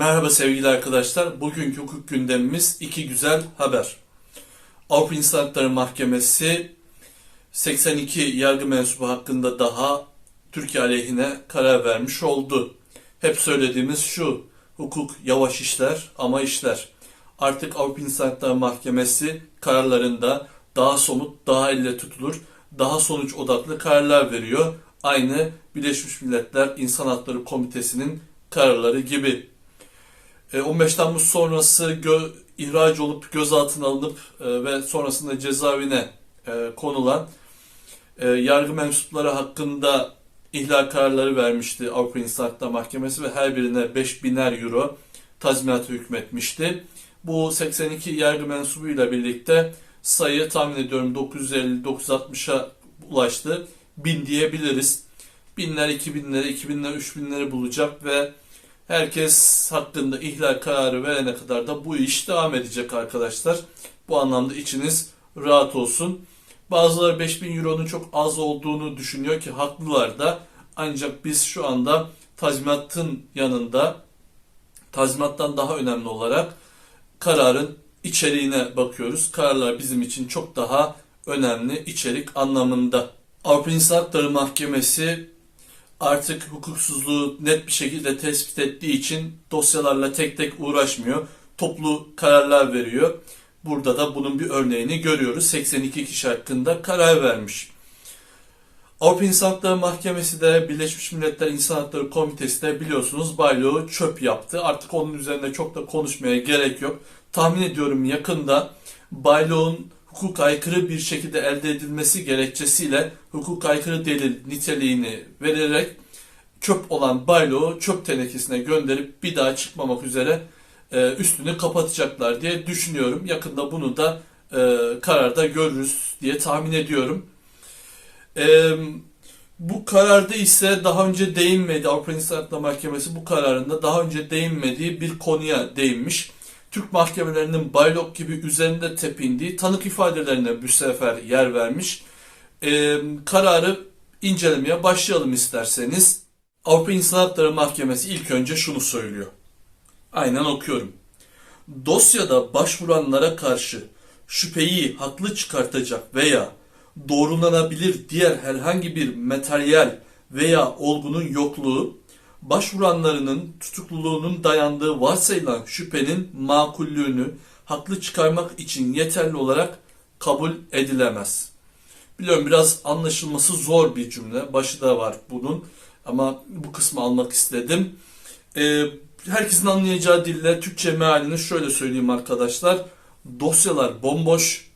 Merhaba sevgili arkadaşlar. Bugünkü hukuk gündemimiz iki güzel haber. Avrupa İnsan Hakları Mahkemesi 82 yargı mensubu hakkında daha Türkiye aleyhine karar vermiş oldu. Hep söylediğimiz şu, hukuk yavaş işler ama işler. Artık Avrupa İnsan Hakları Mahkemesi kararlarında daha somut, daha elle tutulur, daha sonuç odaklı kararlar veriyor. Aynı Birleşmiş Milletler İnsan Hakları Komitesi'nin kararları gibi. E, 15 Temmuz sonrası gö- ihraç olup gözaltına alınıp e, ve sonrasında cezaevine e, konulan e, yargı mensupları hakkında ihlal kararları vermişti Avrupa İnsan Hakları Mahkemesi ve her birine 5000'er euro tazminatı hükmetmişti. Bu 82 yargı mensubuyla birlikte sayı tahmin ediyorum 950-960'a ulaştı. 1000 diyebiliriz. Binler, 2000'leri, 2000'ler, 3000'leri bulacak ve herkes hakkında ihlal kararı verene kadar da bu iş devam edecek arkadaşlar. Bu anlamda içiniz rahat olsun. Bazıları 5000 euronun çok az olduğunu düşünüyor ki haklılar da. Ancak biz şu anda tazminatın yanında tazminattan daha önemli olarak kararın içeriğine bakıyoruz. Kararlar bizim için çok daha önemli içerik anlamında. Avrupa İnsan Hakları Mahkemesi artık hukuksuzluğu net bir şekilde tespit ettiği için dosyalarla tek tek uğraşmıyor. Toplu kararlar veriyor. Burada da bunun bir örneğini görüyoruz. 82 kişi hakkında karar vermiş. Avrupa İnsan Hakları Mahkemesi de Birleşmiş Milletler İnsan Hakları Komitesi de biliyorsunuz bayloğu çöp yaptı. Artık onun üzerinde çok da konuşmaya gerek yok. Tahmin ediyorum yakında bayloğun hukuk aykırı bir şekilde elde edilmesi gerekçesiyle hukuk aykırı delil niteliğini vererek çöp olan bayloğu çöp tenekesine gönderip bir daha çıkmamak üzere e, üstünü kapatacaklar diye düşünüyorum. Yakında bunu da e, kararda görürüz diye tahmin ediyorum. E, bu kararda ise daha önce değinmedi Avrupa İnsan Hakları Mahkemesi bu kararında daha önce değinmediği bir konuya değinmiş. Türk mahkemelerinin baylok gibi üzerinde tepindiği tanık ifadelerine bu sefer yer vermiş. E, kararı incelemeye başlayalım isterseniz. Avrupa İnsan Hakları Mahkemesi ilk önce şunu söylüyor. Aynen okuyorum. Dosyada başvuranlara karşı şüpheyi haklı çıkartacak veya doğrulanabilir diğer herhangi bir materyal veya olgunun yokluğu, başvuranlarının tutukluluğunun dayandığı varsayılan şüphenin makullüğünü haklı çıkarmak için yeterli olarak kabul edilemez. Biliyorum biraz anlaşılması zor bir cümle. Başı da var bunun. Ama bu kısmı almak istedim. Ee, herkesin anlayacağı dille Türkçe mealini şöyle söyleyeyim arkadaşlar. Dosyalar bomboş.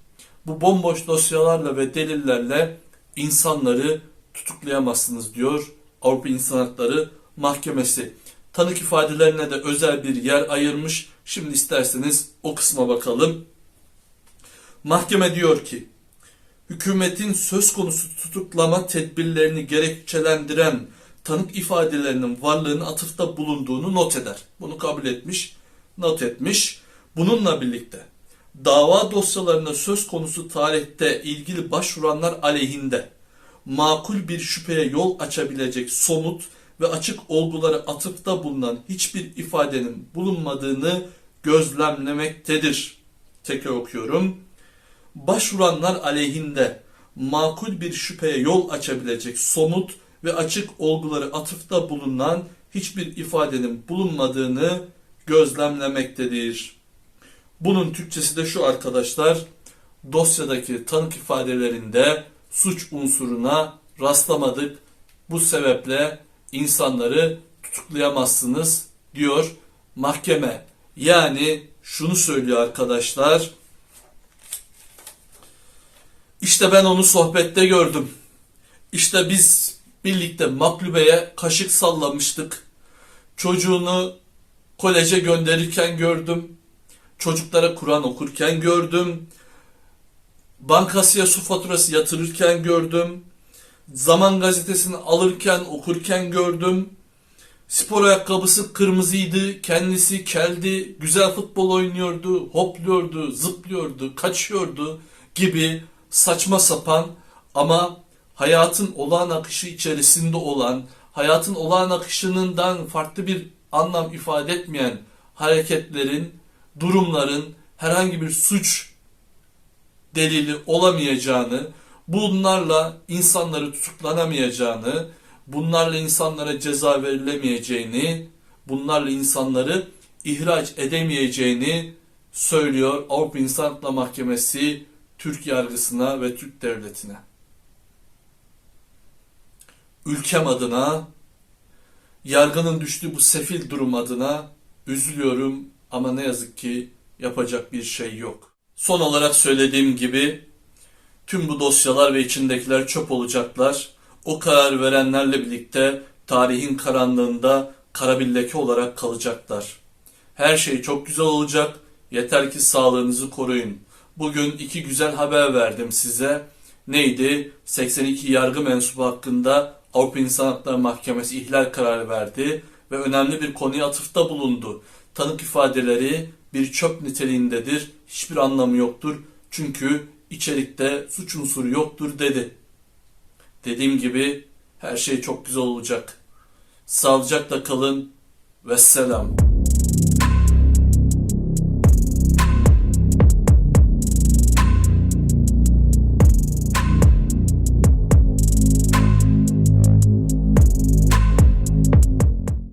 Bu bomboş dosyalarla ve delillerle insanları tutuklayamazsınız diyor Avrupa İnsan Hakları Mahkemesi. Tanık ifadelerine de özel bir yer ayırmış. Şimdi isterseniz o kısma bakalım. Mahkeme diyor ki, hükümetin söz konusu tutuklama tedbirlerini gerekçelendiren tanık ifadelerinin varlığını atıfta bulunduğunu not eder. Bunu kabul etmiş, not etmiş. Bununla birlikte dava dosyalarına söz konusu tarihte ilgili başvuranlar aleyhinde makul bir şüpheye yol açabilecek somut ve açık olguları atıfta bulunan hiçbir ifadenin bulunmadığını gözlemlemektedir. Tekrar okuyorum. Başvuranlar aleyhinde makul bir şüpheye yol açabilecek somut ve açık olguları atıfta bulunan hiçbir ifadenin bulunmadığını gözlemlemektedir. Bunun Türkçesi de şu arkadaşlar. Dosyadaki tanık ifadelerinde suç unsuruna rastlamadık. Bu sebeple insanları tutuklayamazsınız diyor mahkeme. Yani şunu söylüyor arkadaşlar. İşte ben onu sohbette gördüm. İşte biz birlikte Maklubeye kaşık sallamıştık. Çocuğunu koleje gönderirken gördüm. Çocuklara Kur'an okurken gördüm. Bankasıya su faturası yatırırken gördüm. Zaman gazetesini alırken okurken gördüm. Spor ayakkabısı kırmızıydı, kendisi keldi, güzel futbol oynuyordu, hopluyordu, zıplıyordu, kaçıyordu gibi saçma sapan ama hayatın olağan akışı içerisinde olan, hayatın olağan akışından farklı bir anlam ifade etmeyen hareketlerin, durumların herhangi bir suç delili olamayacağını, bunlarla insanları tutuklanamayacağını, bunlarla insanlara ceza verilemeyeceğini, bunlarla insanları ihraç edemeyeceğini söylüyor Avrupa İnsan Hakları Mahkemesi Türk yargısına ve Türk devletine. Ülkem adına, yargının düştüğü bu sefil durum adına üzülüyorum ama ne yazık ki yapacak bir şey yok. Son olarak söylediğim gibi tüm bu dosyalar ve içindekiler çöp olacaklar. O karar verenlerle birlikte tarihin karanlığında kara olarak kalacaklar. Her şey çok güzel olacak. Yeter ki sağlığınızı koruyun. Bugün iki güzel haber verdim size. Neydi? 82 yargı mensubu hakkında Avrupa İnsan Hakları Mahkemesi ihlal kararı verdi ve önemli bir konuya atıfta bulundu. Tanık ifadeleri bir çöp niteliğindedir. Hiçbir anlamı yoktur. Çünkü içerikte suç unsuru yoktur dedi. Dediğim gibi her şey çok güzel olacak. Sağlıcakla kalın. Vesselam.